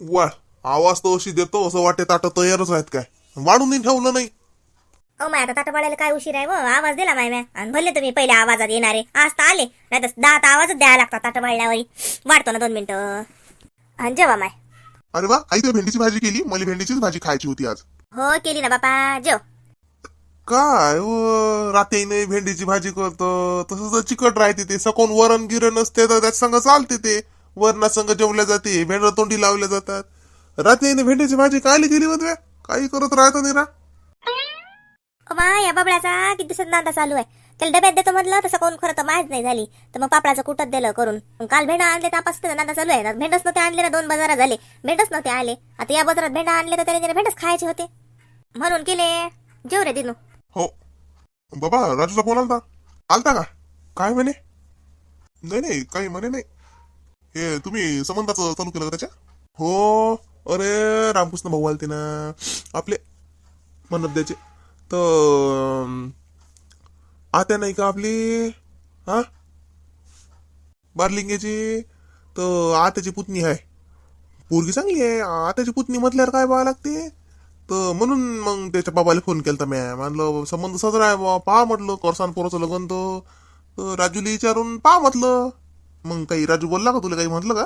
वा आवाज तो अशी देतो असं वाटते ताटं तयारच आहेत काय. वाढून ठेवलं नाही. अहो माय आता ताटं पडायला काय उशीर आहे व? आवाज दिला माय म्या. आणि भरले तुम्ही पहिल्या आवाजात येणारे आज तर आले नाही तर दहा तर आवाजच द्यायला लागतात ताटं पडल्यावर वाढतो ना दोन मिनिटं. आणि जेवा माय. अरे वा आई तर भेंडीची भाजी केली मला भेंडीचीच भाजी खायची होती आज. हो केली ना बापा जेव. काय व रात्रीने भेंडीची भाजी करतो तसं चिकट राहते ते सकून वरण गिरण नसते तर त्याच्या संग चालते ते. वरणा संग जेवल्या जाते भेंड तोंडी लावल्या जातात. रात्रीने भेंडीची भाजी कायली केली बे? काही करत राहतो निरा. मा या बाबळाचा किती नांदा चालू आहे. त्याला डब्यात देतो म्हटलं तसं कोण खरं तर माहीत नाही झाली. तर मग पापडाचं कुठत दिलं करून. मग काल भेंडा आणले तर नांदा चालू आहे भेंडच नव्हते आणले ना दोन बाजारात झाले. भेंडच नव्हते आले. आता या बाजारात भेंडा आणले तर त्याला जरा भेंडच खायचे होते. म्हणून केले जेव रे दिनू. हो. बाबा राजूचा फोन आलता. आलता का? काय म्हणे? नाही नाही काही म्हणे नाही. हे तुम्ही संबंधाचं चालू केलं का त्याच्या? हो. अरे रामकृष्ण भाऊ आलते ना. आपले म्हणत द्यायचे तर आत्या नाही का आपली? हा? बारलिंगेची? तर आत्याची पुतणी आहे पोरगी चांगली आहे. आत्याची पुतणी म्हटल्यावर काय पाहावं लागते? तर म्हणून मग त्याच्या बाबाला फोन केलता म्या. म्हणलं संबंध सजरा आहे बा पहा म्हटलं करसान पोराचं लग्न तर राजूला विचारून पहा म्हटलं. मग काही राजू बोलला का तुला काही म्हटलं का?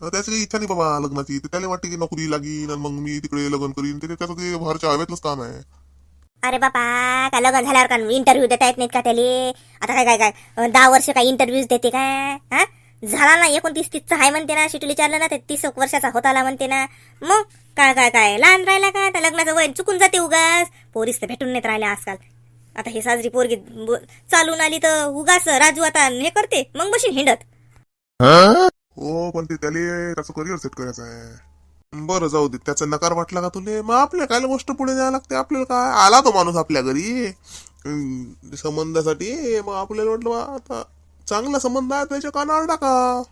तर त्याची काही इच्छा नाही बाबा लग्नाची. तर त्याला वाटते की नोकरी लागीन आणि मग मी तिकडे लग्न करीन. ते त्याचं ते भरच्या हवेतलंच काम आहे. अरे बापा काय लग्न झाल्यावर का इंटरव्ह्यू देता येत नाहीत का त्याले? आता काय काय काय? दहा वर्ष काय इंटरव्ह्यूज देते काय? हा? झाला ना एकोणतीस तीसचा आहे म्हणते ना शिटूल विचारलं ना ते तीस एक वर्षाचा होत आला म्हणते ना. मग काय काय काय? लहान राहिला का? त्या लग्नाचं वय चुकून जाते उगाच. पोरीस तर भेटून नाहीत राहिल्या आजकाल. आता हे साजरी पोरगी चालून आली तर उगाच राजू आता हे करते मग बशीन हिंडत. हो? पण ते त्याला त्याचं करिअर सेट करायचं आहे. बरं जाऊ दे. त्याचा नकार वाटला का तुले? मग आपल्या काय गोष्ट पुढे न्यायला लागते? आपल्याला काय? आला तो माणूस आपल्या घरी? संबंधासाठी? मग आपल्याला वाटलं आता चांगला संबंध आहे त्याच्या कानावर टाका.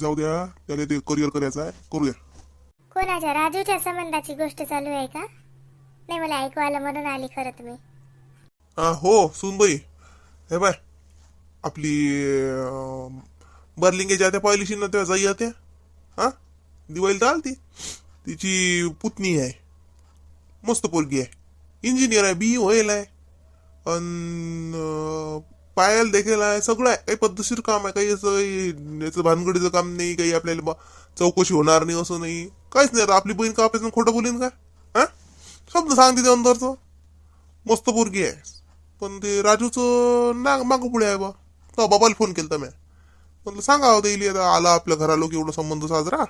जाऊ द्या त्याला ते करिअर करायचं आहे. करूया. कोणाच्या? राजूच्या संबंधाची गोष्ट चालू आहे का? नाही मला ऐकू आलं म्हणून आली खरं तुम्ही हा हो सुनबाई हे बाय आपली बर्लिंगेच्या त्या पहिलीशी ना त्या जाई त्या हा दिवाळीला तर ती तिची पुतणी आहे. मस्त पोरगी आहे. इंजिनियर आहे बी होईल आहे. अन पायल देखील आहे सगळं आहे. काही पद्धतशीर काम आहे काही असं याचं भानगडीचं काम नाही काही आपल्याला बा चौकशी होणार नाही असं नाही. काहीच नाही आता आपली बहीण का आपल्याला खोटं बोलीन का? हा? शब्द सांगते ते अंदरचं मस्त पोरगी आहे. पण ते राजूचं ना मागं पुढे आहे बा. तो बाबाला फोन केला मी म्हटलं सांगा हो देईल आता आला आपल्या घरा लोक एवढा संबंध साजरा.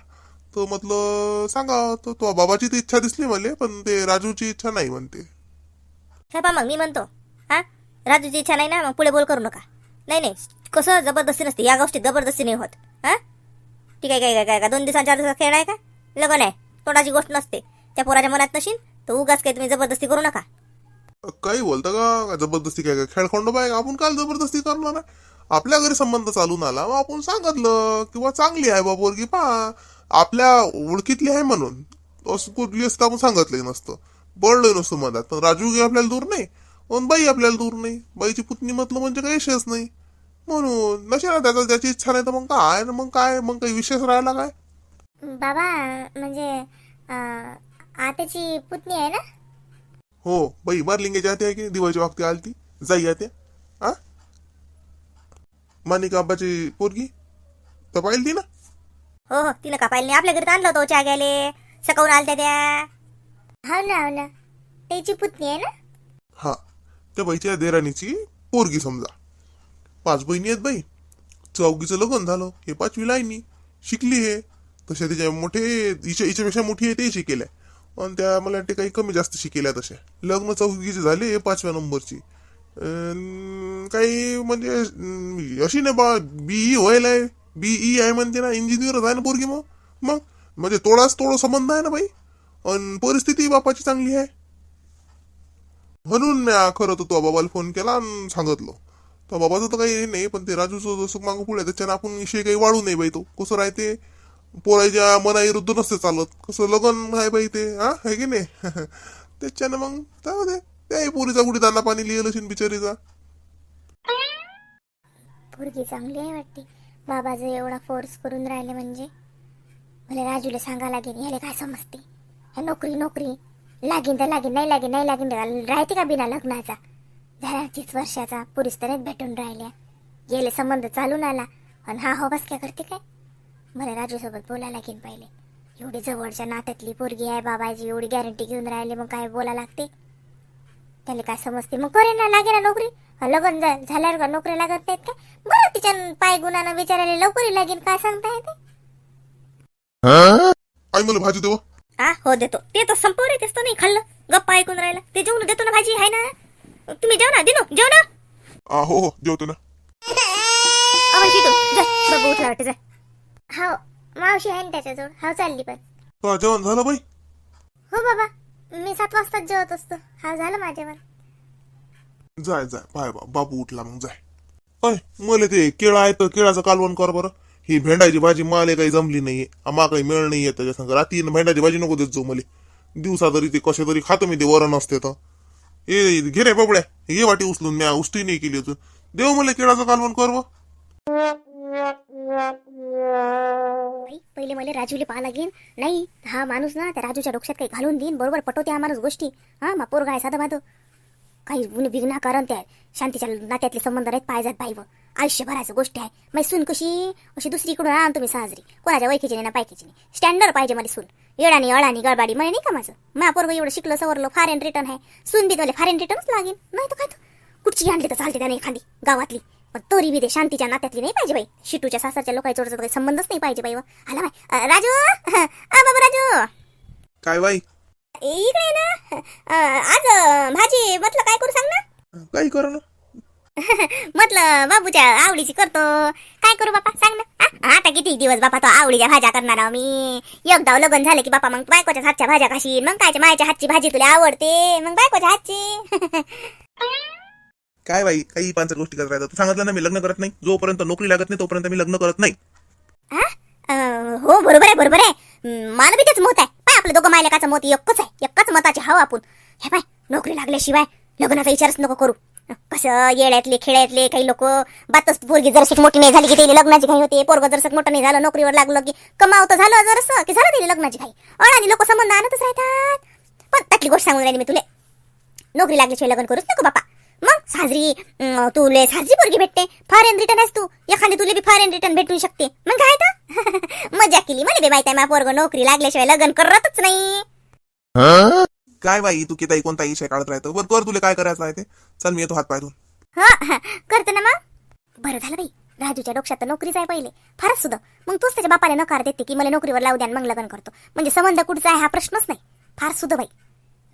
तर म्हटलं सांगा तर तो बाबाची तर इच्छा दिसली मला पण ते राजूची इच्छा नाही म्हणते. हे मग मी म्हणतो हा? राजूची इच्छा नाही ना मग पुढे बोल करू नका. नाही नाही कसं जबरदस्ती नसते या गोष्टीत जबरदस्ती नाही होत हा? ठीक आहे काय काय काय का दोन दिवसांच्या चार दिवसात खेळ आहे का? लग्न आहे तोंडाची गोष्ट नसते. त्या पोराच्या मनात नशील तर उगाच काही तुम्ही जबरदस्ती करू नका. काही बोलता का? जबरदस्ती काय काय खेळ खोंड आपण काल जबरदस्ती करणार आपल्या घरी संबंध चालून आला मग आपण सांगितलं किंवा चांगली आहे बा पोरगी पहा आपल्या ओळखीतली आहे म्हणून. असं कुठली असतं आपण सांगितलंही नसतं. बळलंय नसतं मधात. पण राजू आपल्याला दूर नाही. पण बाई आपल्याला दूर नाही. बाईची पुतणी म्हटलं म्हणजे काही विषयच नाही. म्हणून नशे ना त्याचा त्याची इच्छा नाही तर मग काय ना मग काय? मग काही विशेष राहिला काय? बाबा म्हणजे आताची पुतणी आहे ना? हो बाई आते आहे की दिवाळीच्या वागती आलती जाई आते आ मानिका आब्बाची पोरगी? तर पाहिली ना? हो हो तिनं का पाहिलं नाही आपल्या घरी आणलं होतं चहा गेले सकाळून आलत्या त्या. हो ना हो ना. त्याची पुतणी आहे ना? हा त्या बाईच्या देराणीची पोरगी समजा. पाच बहिणी आहेत बाई. चौगीचं लग्न झालं हे पाचवी लाईनी शिकली हे. तशा तिच्या मोठे हिच्या हिच्यापेक्षा मोठी आहे ते शिकेल्या. आणि त्या मला वाटते काही कमी जास्त शिकेल्या तशा. लग्न चौकीची झाले पाचव्या नंबरची. काही म्हणजे अशी नाही बा बीई व्हायला आहे. बीई आहे म्हणते ना इंजिनियर आहे ना पोरगी मग. मग म्हणजे तोडाच तोडा संबंध आहे ना बाई. आणि परिस्थिती बापाची चांगली आहे. म्हणून मी खरं तर तो बाबाला फोन केला आणि सांगितलं. तो बाबाचं तर काही नाही पण ते राजूचं जसं मागं पुढे त्याच्यानं आपण विषय काही वाढू नये बाई तो. कसं राहते? पोराच्या मनाविरुद्ध नसते चालत. कसं लगन आहे बाई ते हा? आहे की नाही? त्याच्यानं मग जाऊ दे. त्याही पोरीचा कुठे दाना पाणी लिहिलं असेल बिचारीचा. पोरगी चांगली आहे वाटते. बाबा जर एवढा फोर्स करून राहिले म्हणजे. मला राजूला सांगा लागेल ह्याला काय समजते? हे नोकरी नोकरी. लागेन तर लागेन नाही लागेन नाही लागेन. राहते का बिना लग्नाचा? झाला तीस वर्षाचा. पुरुष तरच भेटून राहिल्या. गेले संबंध चालून आला. आणि हा हो बस काय करते काय? मला राजूसोबत बोलायला लागेल पहिले. एवढी जवळच्या नात्यातली पोरगी आहे बाबाची एवढी गॅरंटी घेऊन राहिले मग काय बोला लागते? त्याला काय समजते? मग करे ना लागे ना नोकरी? लग्न झाल्यावर का नोकरी लागत नाहीत काय? बरं तिच्या पाय गुणानं विचारायला लवकरी लागेल काय सांगता येते? आई मला भाजी देव. आ हो देतो. ते तर संपवर येतेस तो नाही खाल्लं. गप्पा ऐकून राहिला. ते जेवण देतो ना भाजी आहे ना? तुम्ही जेव ना दिनो जेव ना? हो हो जेवतो ना. जा बाबू उठला वाटते जा. हो मावशी आहे ना त्याच्याजवळ. हो चालली पण. तो जेवण झालं बाई? हो बाबा मी सात वाजताच जेवत असतो. हा झालं माझ्यावर. जाय जाय. पाय बा बाबू उठला मग जाय. अय मला ते केळा आहे तर केळाचं कालवण कर बरं. ही भेंडाची भाजी माले काही जमली नाहीये. आम्हा काही मिळ नाहीये त्याच्या संग रात्री भेंडाची भाजी नको देत जाऊ मला. दिवसा तरी ते कसे तरी खातो मी ते वरण असते तर. ए घे रे बाबड्या. ये वाटी उचलून म्या उष्टी नाही केली होतं देव मला केळाचं कालवण कर बा बाई, पहिले मला राजूले पाहा लागेल नाही हा माणूस ना त्या राजूच्या डोक्यात काही घालून देईन. बरोबर पटवते हा माणूस गोष्टी. हा मा पोरगा आहे साधा माधव. काही गुण विघ्ना कारण त्या शांतीच्या नात्यातले संबंध आहेत पाहिजात आयुष्य आयुष्यभराचं गोष्ट आहे. मग सून कशी? अशी दुसरीकडून आण तुम्ही साजरी. कोणाच्या वैकीची नाही ना पायकीची नाही. स्टँडर्ड पाहिजे मला सून. येडानी अळानी गळबाडी म्हणे नाही का माझं? मा पोरग एवढं शिकलं सवरलं फारेन रिटर्न आहे. सून बी मला फारेन रिटर्नच लागेल नाही तर काय तर. कुठची आणली तर चालते त्याने एखादी? गावातली. पण तरी बी ते शांतीच्या नात्यातली नाही पाहिजे बाई. शिटूच्या सासरच्या लोकांच्या जोडचा काही संबंधच नाही पाहिजे बाई व. आला बाई. राजू? बाबा राजू? काय बाई? इकडे ना. आज भाजी म्हटलं काय करू सांग ना. काही कर ना. म्हटलं बाबूच्या आवडीची करतो. काय करू बापा? सांग ना. आता किती दिवस बापा तो आवडीच्या भाज्या करणार आहो मी. एकदा लग्न झालं की बापा मग बायकोच्या हातच्या भाज्या खाशील मग कायच्या मायाच्या हातची भाजी तुला आवडते. मग बायकोच्या हातची. काय बाई काही पाच गोष्टी करत राहतात सांगितलं ना मी लग्न करत नाही. जोपर्यंत नोकरी लागत नाही तोपर्यंत मी लग्न करत नाही. हो? बरोबर आहे बरोबर आहे. हं, मला बी तेच मत आहे. पाय आपलं दोघं मायलेकाचं मत एकच आहे. एकच मताचे हवं आपण. हे पाय नोकरी लागल्याशिवाय लग्नाचा विचारच नको करू. कसं येळ्यातले खेड्यातले काही लोक बातच पोरगी जरशी मोठी नाही झाली की त्याला लग्नाची घाई होते पोरग जर मोठं नाही झालं नोकरीवर लागलं की कमावतं झालं जर की झालं त्याला लग्नाची घाई. अळानी लोक संबंध आणतच राहतात. पण त्यातली गोष्ट सांगून राहिली मी तुले. नोकरी लागल्याशिवाय लग्न करूच नको बापा. मग साजरी तुले साजरी पोरगी भेटते. फॉरेन रिटर्न आहेस तू. एखादी तुले बी फॉरेन रिटर्न भेटू शकते. मग काय तर? मजा केली. मला बी माहिती आहे पोरग नोकरी लागल्याशिवाय लग्न करतच नाही. काय बाई तू किती कोणता विषय काढत राहतो? बरं कर तुला काय करायचं आहे ते. चल मी येतो हात पाय हा करतो ना मग. बरं झालं बाई. राजूच्या डोक्यात नोकरीच आहे पहिले. फारच सुद्धा मग तूच त्याच्या बापाला नकार देते की मला नोकरीवर लावू द्या आणि मग लग्न करतो. म्हणजे संबंध कुठचा आहे हा प्रश्नच नाही. फार सुद्धा बाई.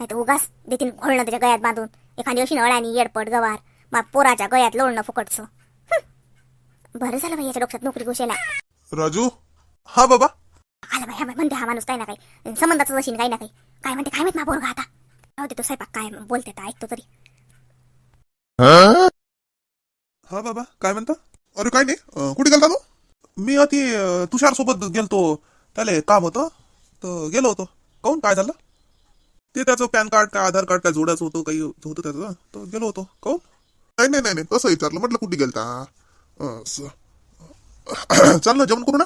नाही तर उगाच देतीन घोळणं त्याच्या गळ्यात बांधून. एखादी अशी नळानी येडपट गवार मा पोराच्या गळ्यात लोळणं फुकटचं. बरं झालं बाई याच्या डोक्यात नोकरी घुसेला. राजू? हा बाबा. आला बाई हा बाई म्हणते हा माणूस काही ना काही. संबंधाचं जशी काही ना काही. काय म्हणते काय माहीत मा पोरगा आता? राहू दे तो स्वयंपाक काय बोलते तर ऐकतो तरी. हा बाबा काय म्हणता? अरे काय नाही अं, कुठे गेलता तू? मी अति तुषार सोबत गेलतो. त्याला काम होतं तर गेलो होतो. काऊन काय झालं? ते त्याचं पॅन कार्ड काय आधार कार्ड काय जोडायचं होतं काही होतं त्याचं तर गेलो होतो. काऊन नाही नाही नाही नाही. तसं विचारलं. म्हटलं कुठे गेलता? असं. ना जेवण करू ना?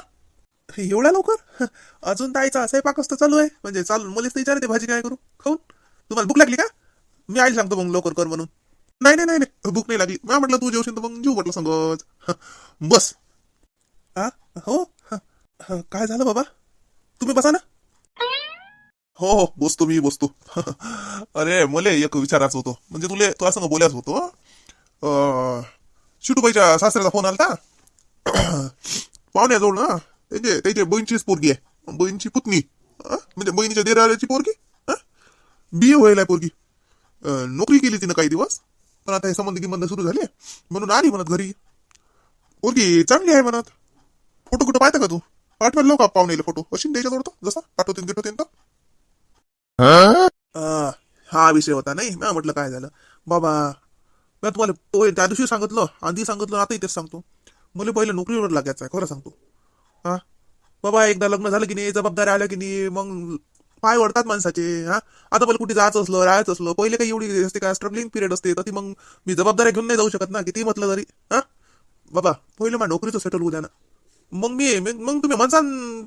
एवढ्या लवकर? अजून ताईचा असाही पाकस्त चालू आहे. म्हणजे चालू मुलीच तर विचारते भाजी काय करू? खाऊन तुम्हाला भूक लागली का? मी आईला सांगतो मग लवकर कर म्हणून. नाही नाही नाही नाही. भूक नाही लागली. मी म्हटलं तू जेवशील तर मग जेऊ म्हटलं सांगत. बस. हा हो? काय झालं बाबा? तुम्ही बसा ना. हो हो बसतो मी बसतो. अरे मले एक विचारायचं होतं. म्हणजे तुले तुला संग बोलायचं होतं शिटूबाईच्या सासऱ्याचा फोन आलता? पाहुण्याजवळ ना त्याचे त्याचे बहिणीचीच पोरगी आहे. बहिणीची पुतणी म्हणजे बहिणीच्या देराची पोरगी बी ए व्हायला पोरगी. नोकरी केली तिनं काही दिवस पण आता हे संबंध गिंबंध सुरू झाले. म्हणून आली म्हणत घरी. पोरगी चांगली आहे म्हणत. फोटो कुठं पाहता का तू? पाठवायला लोक पाहुण्याला फोटो? अशी द्यायच्या तो जसा? पाठवतील गिठवतील तर अं, हा विषय होता नाही? मी म्हटलं काय झालं? बाबा मी तुम्हाला तो त्या दिवशी सांगितलं आधी सांगितलं आता इथेच सांगतो. मला पहिले नोकरीवर लागायचं आहे खरं सांगतो. हा? बाबा एकदा लग्न झालं की नाही जबाबदारी आल्या की नाही मग पाय वडतात माणसाचे हा? आता मला कुठे जायचं असलं राहायचं असलं पहिले काही एवढी असते का स्ट्रगलिंग पिरियड असते तर ती मग मी जबाबदाऱ्या घेऊन नाही जाऊ शकत ना किती म्हटलं तरी हा? बाबा पहिले माझ्या नोकरीचं सेटल होऊ द्या ना. मग मी मग तुम्ही म्हणसान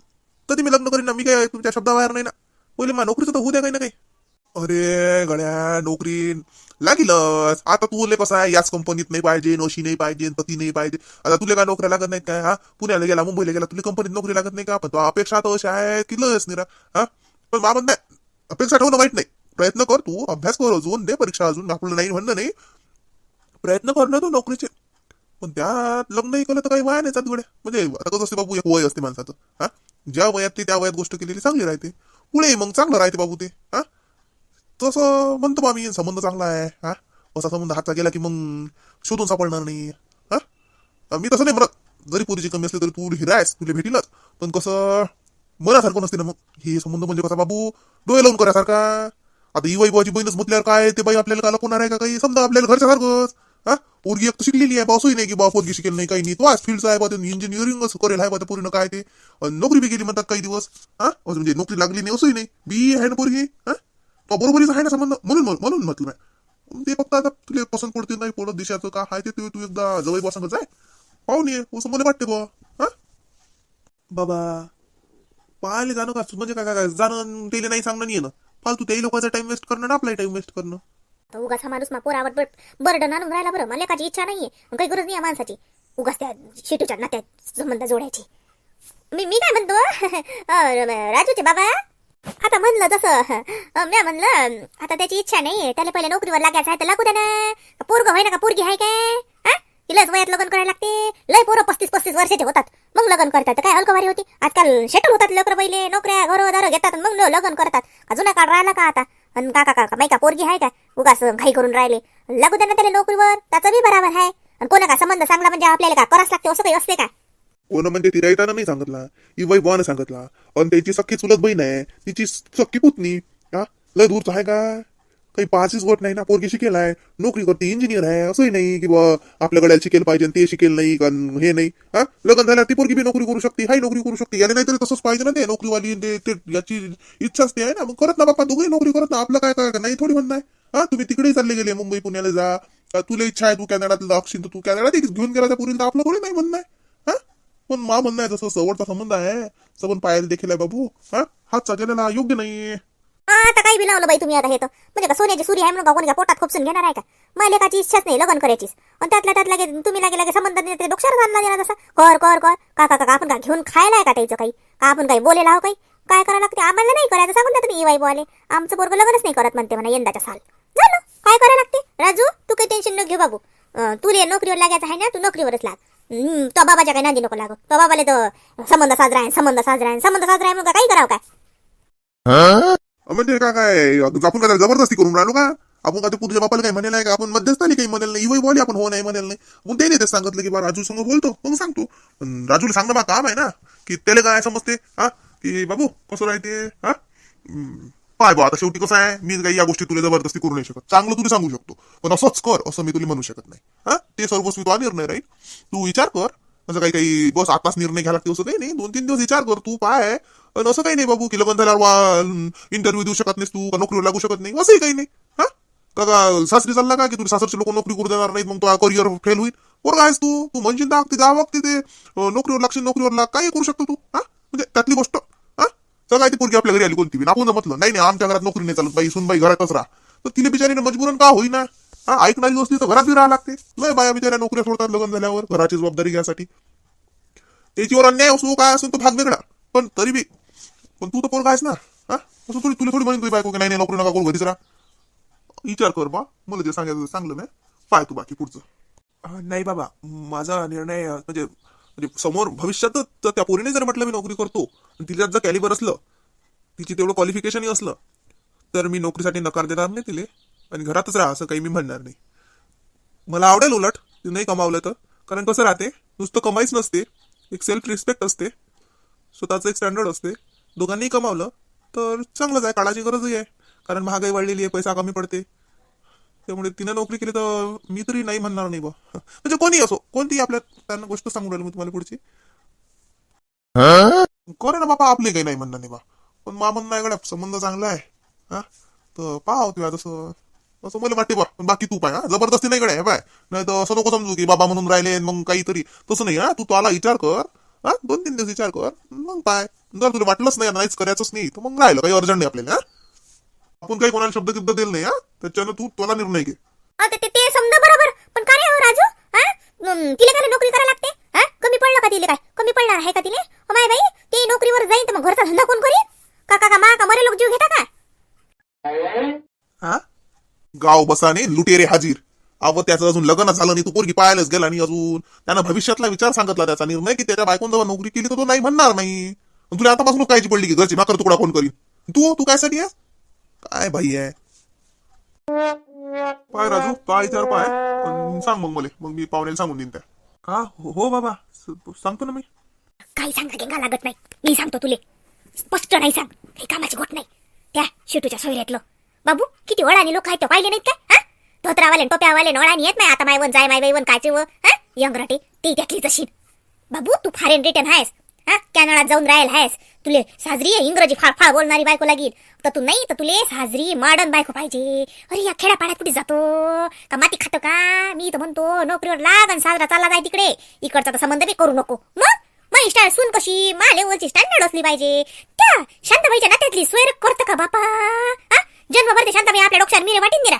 तरी मी लग्न करीन ना मी काय तुमच्या शब्दाबाहेर नाही ना. पहिले मला नोकरीचं तर होऊ द्या काही ना काही. अरे गड्या नोकरी लागीलच. आता तुले कसं आहे याच कंपनीत नाही पाहिजे नोशी नाही पाहिजे पती नाही पाहिजे. आता तुला काय नोकऱ्या लागत नाही काय? हा? पुण्याला गेला मुंबईला गेला तुला कंपनीत नोकरी लागत नाही का? पण तो अपेक्षा तर अशा आहे की लस निरा. हा? पण बाबा नाही अपेक्षा ठेवणं वाईट नाही. प्रयत्न कर तू अभ्यास कर अजून दे परीक्षा अजून आपलं नाही म्हणणं नाही. प्रयत्न कर ना तू नोकरीचे. पण त्यात लग्नही केलं तर काही वया नाही जात गड्या. म्हणजे आता कसं असते बाबू एक वय असते माणसाचं. हा? ज्या वयात ती त्या वयात गोष्ट केलेली चांगली राहते. पुढे मग चांगलं राहते बाबू ते. हा? तसं म्हणतो बा मी संबंध चांगला आहे. हा? असा संबंध हातचा गेला की मग शोधून सापडणार नाही. हा? मी तसं नाही म्हणत. जरी पोरीची कमी असली तरी तू हिरा आहेस तुला भेटीलच. पण कसं मनासारखं नसते ना मग. हे संबंध म्हणजे कसा बाबू? डोळे लावून करासारखा आता ही बाई बाची बहीणच म्हटल्यावर काय? ते बाई आपल्याला का लपवणार आहे का काही? समजा आपल्याला घरच्यासारखंच. हा? पोरगी एक तर शिकलेली आहे बा असंही नाही की बा पोरगी शिकेल नाही काही नाही. तो आज फील्डचा आहे बा इंजिनिअरिंग करेल आहे बा पूर्ण काय ते. नोकरी बी गेली म्हणतात काही दिवस. हा? असं म्हणजे नोकरी लागली नाही असंही नाही. बी आहे ना पोरगी? हा? तो बरोबरीच आहे ना संबंध? म्हणून म्हणून म्हटलं मी. ते फक्त आता तुला पसंत पडते नाही पडत दिशाचं का आहे ते तू एकदा जवळ बसंग जाय. पाहून ये. हो, असं मला वाटते बा हा? बाबा पाहिले जाणं का म्हणजे काय काय जाणं त्याला नाही सांगणं नाही येणं. फालतू त्याही लोकांचा टाइम वेस्ट करणं आणि आपलाही टाइम वेस्ट करणं. उगाच हा माणूस मा पोरावर बर- बर्डन आणून राहिला बरं. मला लेखाची इच्छा नाहीये. काही गरज नाही या माणसाची. उगाच त्या शेटूच्या नात्यात संबंध जोडायची. मी मी काय म्हणतो? राजूचे बाबा? आता म्हणलं जसं अं, म्या म्हणलं आता त्याची इच्छा नाहीये. त्याला पहिले नोकरीवर लागायचं आहे तर लागू द्या ना. पोरग होय ना का पोरगी आहे काय? तिलाच वयात लग्न करायला लागते. लय पोरं पस्तीस पस्तीस वर्षाचे होतात. मग लग्न करतात. तर काय हलकवारी होती? आजकाल शेटल होतात लवकर पहिले. नोकऱ्या घरोदार घेतात मग लग्न करतात. अजून काळ राहिला का आता? आणि काका काका माहिती का पोरगी आहे का उगाच घाई करून राहिले. लागू द्या ना त्याला नोकरीवर त्याचं बी बराबर आहे आणि कोणा का संबंध चांगला म्हणजे आपल्याला का करावंच लागते? असं काही असते का? कोण म्हणजे ती रायताना नाही सांगितला. ही बाई बुवानं सांगितला. आणि त्याची सख्खी चुलत बहीण आहे. तिची सख्खी पुतणी. हा? लय दूरच आहे का? काही पाचच होत नाही ना पोरगी शिकेल आहे नोकरी करते इंजिनियर आहे असंही नाही की बा आपल्या गड्याला शिकेल पाहिजे ते शिकेल नाही का हे नाही. हा? लग्न झाल्यावर ती पोरगी बी नोकरी करू शकते हाही नोकरी करू शकते याने नाहीतरी तसंच पाहिजे ना ते नोकरीवाली ते याची इच्छाच ते आहे ना? मग करत ना बाप्पा दोघंही नोकरी करत ना आपलं काय काय नाही थोडी म्हणणं आहे. हा? तुम्ही तिकडेही चालले गेले मुंबई पुण्याला जा. तुला इच्छा आहे तू कॅनडात दाखशील तर तू कॅनडात घेऊन गेला त्या पुरीला तर आपलं थोडी नाही म्हणणं आहे. हा? पण मा म्हणणं आहे जसं सवडचा संबंध आहे सबन पायाला देखील आहे बाबू. हा? हातचा गेलेला योग्य नाही आता काही बी लावलं बाई तुम्ही आता हे तर. म्हणजे का सोन्याची सुरी आहे म्हणून का कोणी का पोटात खोपसून घेणार आहे का? मला लेकाची इच्छाच नाही लग्न करायचीच. आणि त्यातल्या त्यात लागे तुम्ही लागे लागे संबंध नाही, ते डोक्यावर घालला कर कर कर. का का का आपण का घेऊन खायला आहे का त्याचं काही? का आपण काही बोलेला हो काही? काय करावं लागते? आम्हाला नाही करायचं. सांगून द्या तुम्ही वाई बोले आमचं पोरग लग्नच नाही करत म्हणते म्हणा यंदाच्या साल. झालं. काय करायला लागते? राजू तू काही टेन्शन न घेऊ बाबू. तुले नोकरीवर लागायचं आहे ना तू नोकरीवरच लाग. तो बाबाच्या काही नांदी नको लागो. तो बाबाले तर संबंध साजरा आहे संबंध साजरा आहे संबंध साजरा आहे मग काही करावं काय? म्हणजे का काय आपण काय जबरदस्ती करून राहिलो का? आपण का ते बापाला काही म्हणायला आहे का? आपण मध्यस्थानी काही म्हणेल नाही. इवई बोली आपण हो नाही म्हणाल नाही. मग त्याने ते सांगितलं की बा राजू संग बोलतो मग सांगतो. राजूला सांगणं बा काम आहे ना की त्याला काय समजते? हा? की बाबू कसं राहते? हा? पाय बा आता शेवटी कसं आहे? मी काही या गोष्टी तुला जबरदस्ती करू नाही शकत. चांगलं तुला सांगू शकतो. पण असंच कर असं मी तुला म्हणू शकत नाही. हा? ते सर्वस्वी तो निर्णय राहील. तू विचार कर. असं काही काही बस आताच निर्णय घ्यायला लागते असं काही नाही. दोन तीन दिवस विचार कर. तू पाय पण असं काही नाही बाबू की लग्न झाल्यावर इंटरव्ह्यू देऊ शकत नाहीस तू का नोकरीवर लागू शकत नाही? असंही काही नाही. हा? का का सासरी चालला का? की तुला सासरचे लोक नोकरी करू देणार नाहीत मग तो करिअर फेल होईल? पोरगा आहेस तू. तू म्हणशील दाख तिथे जा तिथे. ते नोकरीवर लागशील नोकरीवर लाग. काही करू शकतो तू. हा? म्हणजे त्यातली गोष्ट. हा? सगळं ती पोरगी आपल्या घरी आली कोणती? बी आपण म्हटलं नाही नाही आमच्या घरात नोकरी नाही चालत बाई सुनबाई घरातच राहा. तर तिने बिचारीने मजबूरन का होईना? हा ऐकणारी असली तर घरात बी राहा लागते. लय बाया बिचाऱ्या नोकऱ्या सोडतात लग्न झाल्यावर घराची जबाबदारी घ्यासाठी त्याच्यावर अन्याय असो काय असो तो भाग वेगळा. पण तरी बी पण तू तर पोरगा आहेस ना हा? असं थोडी तुला थोडी म्हणून तुझी बायको की नाही नाही नोकरी नका करू घरीच विचार कर बा मला जे सांगायचं सांगलं चांगलं नाही पाय तू बाकी पुढचं. नाही बाबा माझा निर्णय म्हणजे म्हणजे समोर भविष्यातच तर त्या पोरीने जर म्हटलं मी नोकरी करतो आणि तिच्यात जर कॅलिबर असलं तिची तेवढं क्वालिफिकेशनही असलं तर मी नोकरीसाठी नकार देणार नाही तिले आणि घरातच राहा असं काही मी म्हणणार नाही. मला आवडेल उलट नाही कमावलं तर. कारण कसं राहते नुसतं कमाईच नसते एक सेल्फ रिस्पेक्ट असते. स्वतःचं एक स्टँडर्ड असते. दोघांनी कमावलं तर चांगलंच आहे. काळाची गरजही आहे. कारण महागाई वाढलेली आहे पैसा कमी पडते. त्यामुळे तिने नोकरी केली तर मी तरी नाही म्हणणार नाही बा. म्हणजे कोणी असो कोणती आपल्या त्यांना गोष्ट सांगून राहिली मी तुम्हाला पुढची. करे ना बापा आपले काही नाही म्हणणार नाही बा. पण मा म्हणणं आहे गड्या संबंध चांगला आहे. हा? तर पाहा हो तुला तसं. असं मला वाटते बा. बाकी तू पाय हा? जबरदस्ती नाही गड्या पाय. नाही तर असं नको समजू की बाबा म्हणून राहिले मग काहीतरी. तसं नाही हा? तू तो आला विचार कर. हा? दोन तीन दिवस विचार कर मग पाय जर तुला वाटलंच नाही नाहीच करायचंच नाही तर मग राहिलं काही अर्जंट नाही आपल्याला? आपण काही कोणाला शब्द गिब्द दिला नाही हा? त्याच्यानं तू तुला निर्णय घे. अ, ते ते- ते समजा बरोबर. पण काय रे हो राजू? हा? अं, तिला काय नोकरी करायला लागते? हा? कमी पडलं का तिला काय? कमी पडणार आहे का तिला? ओ माय बाई ते नोकरीवर जाईन तर मग घरचा धंदा कोण करीन? का का का मा का मरे लोक जीव घेता का? हा? गाव बसाने लुटेरे हाजीर. अव त्याचं अजून लग्न झालं नाही तू पोरगी पाहायलाच गेला नाही अजून. त्यानं भविष्यातला विचार सांगितला त्याचा निर्णय की त्याच्या बायकोन जेव्हा नोकरी केली तर तो नाही म्हणणार नाही. तुला आतापासून कायची पडली की घरची माकर तुकडा फोन करीन? तू? तू कायसाठी आहे? काय भाई आहे? पाय राजू पाय विचार पाय. सांग मग मला. मग मी पाहुण्याला सांगून देईन त्या. का? हो हो बाबा. सांगतो ना मी. काही सांगता गेंगा लागत नाही. मी सांगतो तुले. स्पष्ट नाही सांग. काही कामाची गोट नाही. त्या शेटूच्या सोयऱ्यातलं. बाबू किती वळानी लोक आहेत पाहिले नाहीत काय? धोत्रावाले टोप्यावाले वळानी येत नाही. आता मायवन जाय माय बाई कायचे व हा? यंगराटे ती त्यातलीच अशी बाबू तू फॉरेन रिटर्न आहेस हा? कॅनडात जाऊन राहील आहेस. तुले साजरी इंग्रजी फाळफाळ बोलणारी बायको लागेल तर तू नाही तर तुले साजरी मॉडर्न बायको पाहिजे. अरे या खेड्यापाड्यात कुठे जातो? का माती खातो का? मी तर म्हणतो नोकरीवर लाग आणि साजरा चालला जाय तिकडे. इकडचा तर संबंध बी करू नको. मग? मग स्टाईल सून कशी? मा लेवलची स्टँडर्ड असली पाहिजे. त्या शांताबाईच्या नात्यातली सोयर करतं का बापा? हा? जन्मभर ते शांताबाई आपल्या डोक्यावर मिरे वाटीन दिला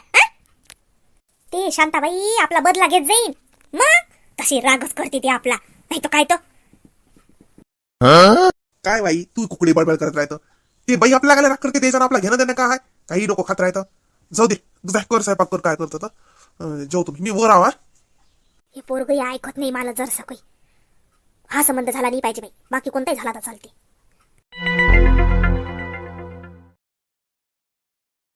ते शांताबाई आपला बदला घेत जाईन. मग? तशी रागच करते ते आपला. नाही तर काय तर काय बाई तू कुकडे बडबड करत राहतं. ते बाई आपल्या गाला राग करते त्याच्यानं आपला घेणं देणं काय काही डोकं खात राहतं. जाऊ दे जा कर स्वयंपाक कर काय करतं तर अं, जेवतो मी. वर आवा हे. पोरगही ऐकत नाही मला जर काही. हा संबंध झाला नाही पाहिजे बाई. बाकी कोणताही झाला तर चालते.